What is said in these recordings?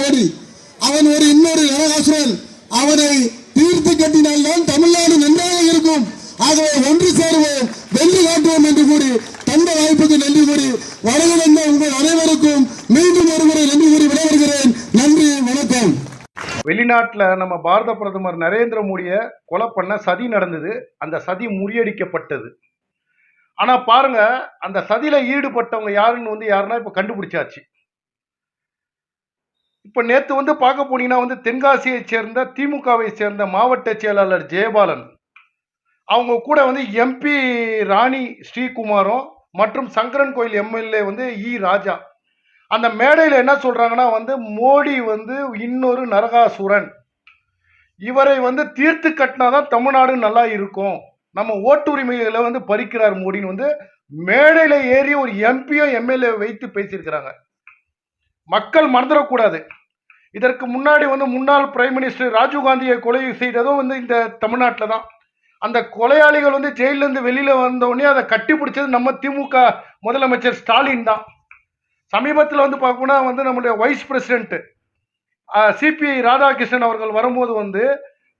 மோடி. அவன் ஒரு இன்னொரு நரகாசுரன் அவனை தீர்த்து கட்டினால்தான் தமிழ்நாடு நன்றாக இருக்கும். ஆகவே ஒன்று சேருவோம் வெள்ளி காட்டுவோம் என்று கூறி தந்த வாய்ப்புக்கு நன்றி கூறி வழங்க வந்த உங்கள் அனைவருக்கும் மீண்டும் ஒருமுறை நன்றி கூறி விடைபெறுகிறேன். நன்றி வணக்கம். வெளிநாட்டில் நம்ம பாரத பிரதமர் நரேந்திர மோடியை கொலை பண்ண சதி நடந்தது. அந்த சதி முறியடிக்கப்பட்டது. ஆனால் பாருங்க அந்த சதியில் ஈடுபட்டவங்க யாருன்னு வந்து யாருன்னா இப்போ கண்டுபிடிச்சாச்சு. இப்போ நேற்று வந்து பார்க்க போனீங்கன்னா வந்து தென்காசியை சேர்ந்த திமுகவை சேர்ந்த மாவட்ட செயலாளர் ஜெயபாலன் அவங்க கூட வந்து எம்பி ராணி ஸ்ரீகுமாரும் மற்றும் சங்கரன் கோயில் எம்எல்ஏ வந்து இ ராஜா. அந்த மேடையில் என்ன சொல்கிறாங்கன்னா வந்து மோடி வந்து இன்னொரு நரகாசுரன். இவரை வந்து தீர்த்து கட்டினாதான் தமிழ்நாடு நல்லா இருக்கும். நம்ம ஓட்டுரிமைகளை வந்து பறிக்கிறார் மோடின்னு வந்து மேடையில் ஏறி ஒரு எம்பியோ எம்எல்ஏ வைத்து பேசியிருக்கிறாங்க. மக்கள் மறந்துடக்கூடாது. இதற்கு முன்னாடி வந்து முன்னாள் பிரைம் மினிஸ்டர் ராஜீவ்காந்தியை கொலை செய்ததும் வந்து இந்த தமிழ்நாட்டில் தான். அந்த கொலையாளிகள் வந்து ஜெயிலிருந்து வெளியில் வந்தோடனே அதை கட்டி பிடிச்சது நம்ம திமுக முதலமைச்சர் ஸ்டாலின் தான். சமீபத்தில் வந்து பார்க்கணும்னா வந்து நம்முடைய வைஸ் பிரசிடென்ட்டு சிபி ராதாகிருஷ்ணன் அவர்கள் வரும்போது வந்து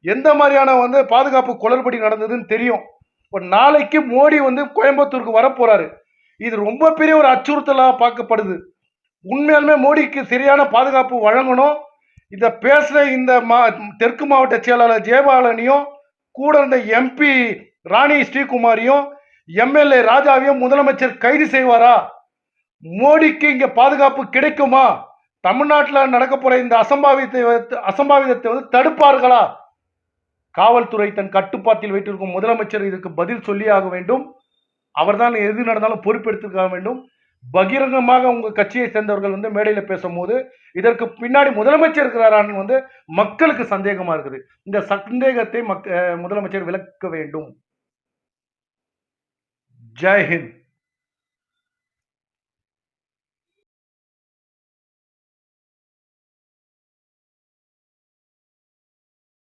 எந்த மாதிரியான வந்து பாதுகாப்பு குளறுபடி நடந்ததுன்னு தெரியும். இப்போ நாளைக்கு மோடி வந்து கோயம்புத்தூருக்கு வரப்போறாரு. இது ரொம்ப பெரிய ஒரு அச்சுறுத்தலாக பார்க்கப்படுது. உண்மையாலுமே மோடிக்கு சரியான பாதுகாப்பு வழங்கணும். இதை பேசுகிற இந்த மா தெற்கு மாவட்ட செயலாளர் ஜெயபாலனையும் கூட இருந்த எம்பி ராணி ஸ்ரீகுமாரியும் எம்எல்ஏ ராஜாவையும் முதலமைச்சர் கைது செய்வாரா? மோடிக்கு இங்க பாதுகாப்பு கிடைக்குமா? தமிழ்நாட்டில் நடக்க போற இந்த அசம்பாவிதத்தை அசம்பாவிதத்தை வந்து தடுப்பார்களா? காவல்துறை தன் கட்டுப்பாட்டில் வைத்திருக்கும் முதலமைச்சர் இதற்கு பதில் சொல்லியாக ஆக வேண்டும். அவர்தான் எது நடந்தாலும் பொறுப்பெடுத்துக்க வேண்டும். பகிரங்கமாக உங்க கட்சியை சேர்ந்தவர்கள் வந்து மேடையில பேசும்போது இதற்கு பின்னாடி முதலமைச்சர் இருக்கிறாரான்னு வந்து மக்களுக்கு சந்தேகமா இருக்குது. இந்த சந்தேகத்தை மக் முதலமைச்சர் விளக்க வேண்டும். ஜெய்ஹிந்த்